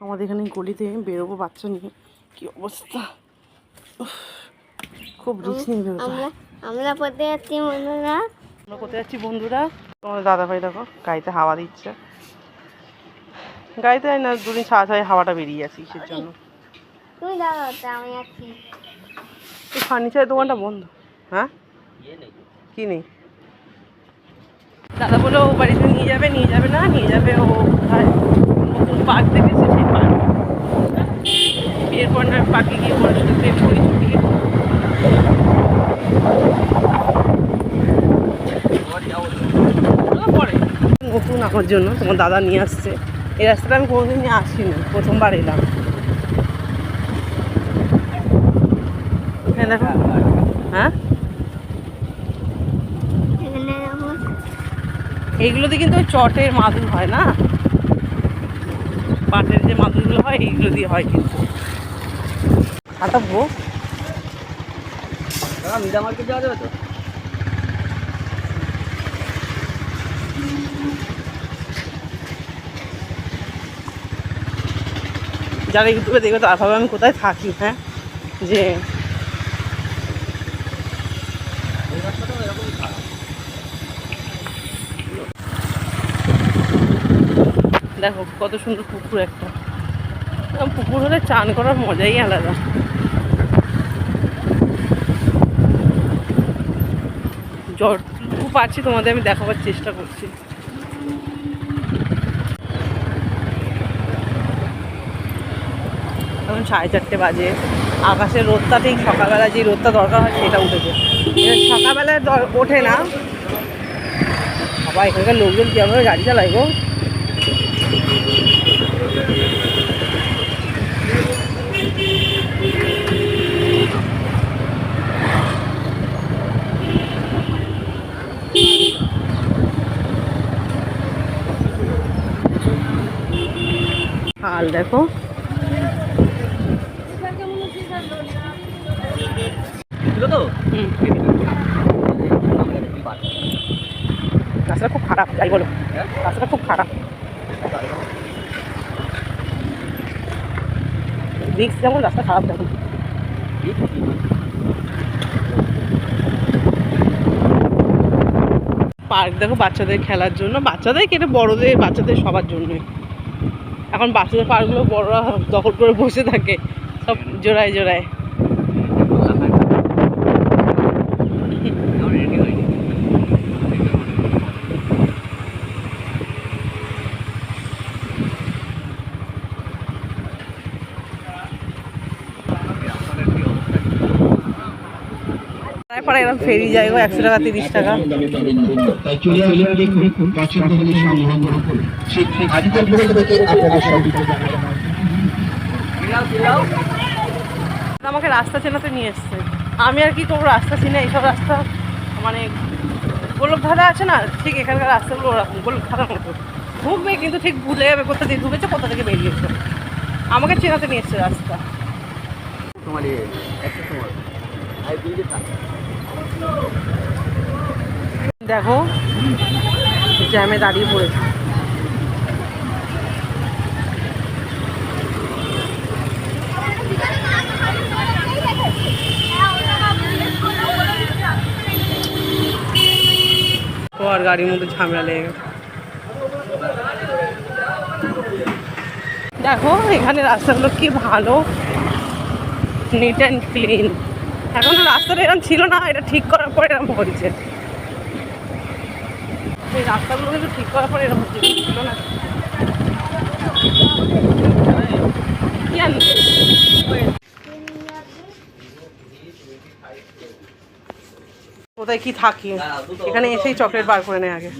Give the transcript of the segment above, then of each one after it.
আমাদের এখানে গলিতে বেরোবো বাচ্চা নিয়ে। কি অবস্থা? খুব রিস্ক নিয়ে বেরোতে আমরা হয়। আমরা পড়তে যাচ্ছি বন্ধুরা। আমরা কোথায় যাচ্ছি বন্ধুরা। তোমাদের দাদা ভাই দেখো গাড়িতে হাওয়া দিচ্ছে। গাড়িতে না দুদিন ছাড়া ছাড়া হাওয়াটা বেরিয়ে যাচ্ছে কিসের জন্য? তুমি দাঁড়াও আমি যাচ্ছি। এই ফার্নিচারের দোকানটা বন্ধ। হ্যাঁ? কি নেই? দাদা বলে ও বাড়িতে নিয়ে যাবে নিয়ে যাবে না নিয়ে যাবে ও কোথায়? আমার জন্য তোমার দাদা নিয়ে আসছে। এই রাস্তাটা আমি কোনোদিন নিয়ে আসিনি, প্রথমবার এলাম। হ্যাঁ দেখো। হ্যাঁ? এইগুলোতে কিন্তু চটের মাদুর হয় না? পাটের যে মাদুরগুলো হয় এইগুলো দিয়ে হয় কিন্তু। হাঁটাবো মিডা মার্কেট যাওয়া যাবে তো? যারা ইউটিউবে দেখবে তারা ভাবে আমি কোথায় থাকি হ্যাঁ? যে দেখো, কত সুন্দর পুকুর একটা। পুকুর হলে চান করার মজাই আলাদা। যতটুকু পারছি তোমাদের আমি দেখাবার চেষ্টা করছি। এখন সাড়ে চারটে বাজে। আকাশের রোদটা ঠিক সকালবেলা যে রোদটা দরকার হয় সেটা উঠেছে। সকালবেলায় ওঠে না। বাবা, এখানকার লোকজন কীভাবে গাড়ি চালায় গো? হাল দেখো ছিল তো হুম রাস্তাটা খুব খারাপ যাই বলো। রাস্তাটা খুব খারাপ। রিক্স যেমন, রাস্তা খারাপ তেমন। পার্ক দেখো বাচ্চাদের খেলার জন্য। বাচ্চাদের কেটে বড়দের, বাচ্চাদের সবার জন্যই। এখন বাচ্চাদের পার্কগুলো বড়রা দখল করে বসে থাকে, সব জোড়ায় জোড়ায়। তারপরে এরকম ফেরি যায় গো একশো টাকা তিরিশ টাকা। আমাকে রাস্তা চেনাতে নিয়ে এসছে। আমি আর কি করব রাস্তা চিনে এইসব রাস্তা মানে গোলক ধারা আছে না ঠিক এখানকার রাস্তাগুলো ওরকম গোলক ধারার মতো। ঢুকবে কিন্তু ঠিক ভুলে যাবে কোথা থেকে ঢুকেছে কোথা থেকে বেরিয়েছে। আমাকে চেনাতে নিয়ে এসছে রাস্তা। তোমার দেখো জ্যামে দাঁড়িয়ে পড়েছে। তো আর গাড়ির মধ্যে ঝামেলা লেগে গেছে। দেখো, এখানে রাস্তাগুলো কি ভালো। নিট অ্যান্ড ক্লিন এখন রাস্তাটা এরকম ছিল না এটা ঠিক করার পর এরকম এই রাস্তাগুলো কিন্তু ঠিক করার পর এরকম হচ্ছে ছিল না। কি কোথায় কি থাকি? এখানে এসেই চকলেট বার করে নেয় আগে।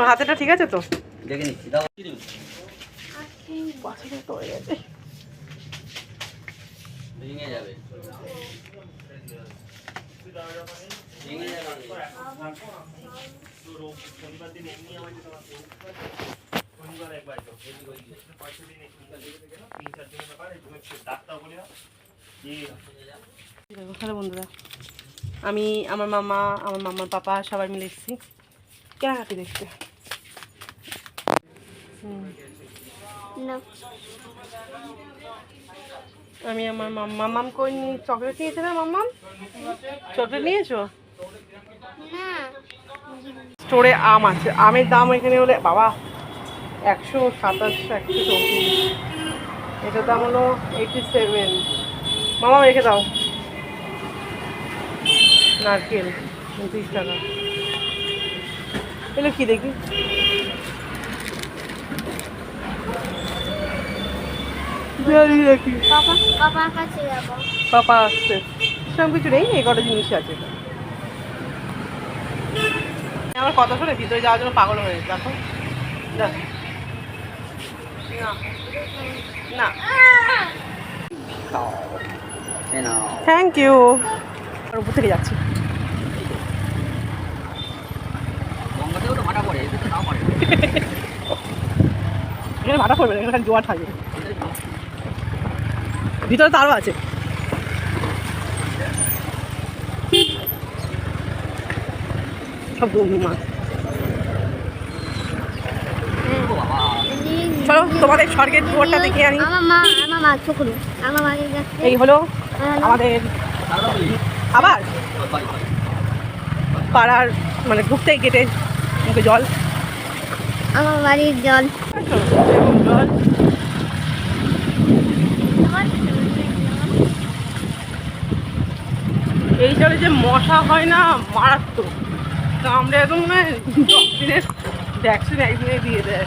হাতেটা ঠিক আছে তো? নে বাবু তো হয়ে গেছে হ্যালো বন্ধুরা আমি আমার মামা আমার মামার পাপা সবাই মিলে এসেছি। কেনাকাটি দেখতে। হুম, আমি আমার মাম- মামাম কই চকলেট নিয়েছে না মাম্মাম চকলেট নিয়েছো? না। স্টোরে আম আছে। আমের দাম এখানে হলে বাবা একশো সাতাশ একশো চৌত্রিশ। এটার দাম হলো এইটি সেভেন মামা রেখে দাও। নারকেল উনত্রিশ টাকা। এগুলো কি দেখি? জানি নাকি পাপা আসছে। সেরকম কিছু নেই এই কটা জিনিস আছে। আমার কথা শুনে ভিতরে যাওয়ার জন্য পাগল হয়ে গেছে দেখো। না। থ্যাংক ইউ আর উপর থেকে যাচ্ছি। ভাটা পড়বে এখানে জোয়ার থাকবে। ভিতরে তারও আছে। সব মাছ চলো তোমাদের স্বর্গের দুয়ারটা দেখে আনি এই হলো আমাদের আবার পাড়ার মানে ঢুকতেই গেটে মুখে জল। আমার বাড়ির জল। জল। এই জলে যে মশা হয় না মারাত্মক। কামড়ে একদম মানে দশ দিনের ভ্যাকসিন একদিনে দিয়ে দেয়।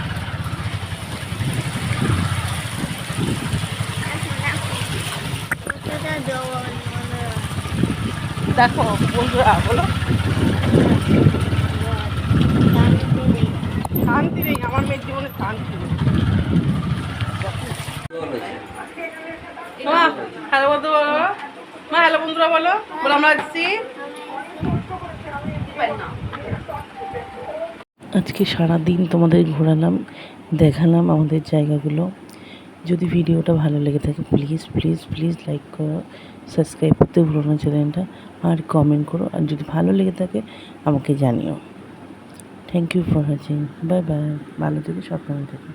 দেখো বন্ধুরা বলো। শান্তি নেই আমার মেয়ের জীবনে শান্তি নেই। হ্যালো বন্ধু বলো। মা হ্যালো বন্ধুরা, বলো। বলো, আমরা আসছি। আজকে সারা দিন তোমাদের ঘোরালাম, দেখালাম আমাদের জায়গাগুলো। যদি ভিডিওটা ভালো লেগে থাকে প্লিজ প্লিজ প্লিজ লাইক করো সাবস্ক্রাইব করতে ভুলো না চ্যানেলটা আর কমেন্ট করো, আর যদি ভালো লেগে থাকে, আমাকে জানিও। Thank you for watching bye bye ভালো থেকে সব থেকে।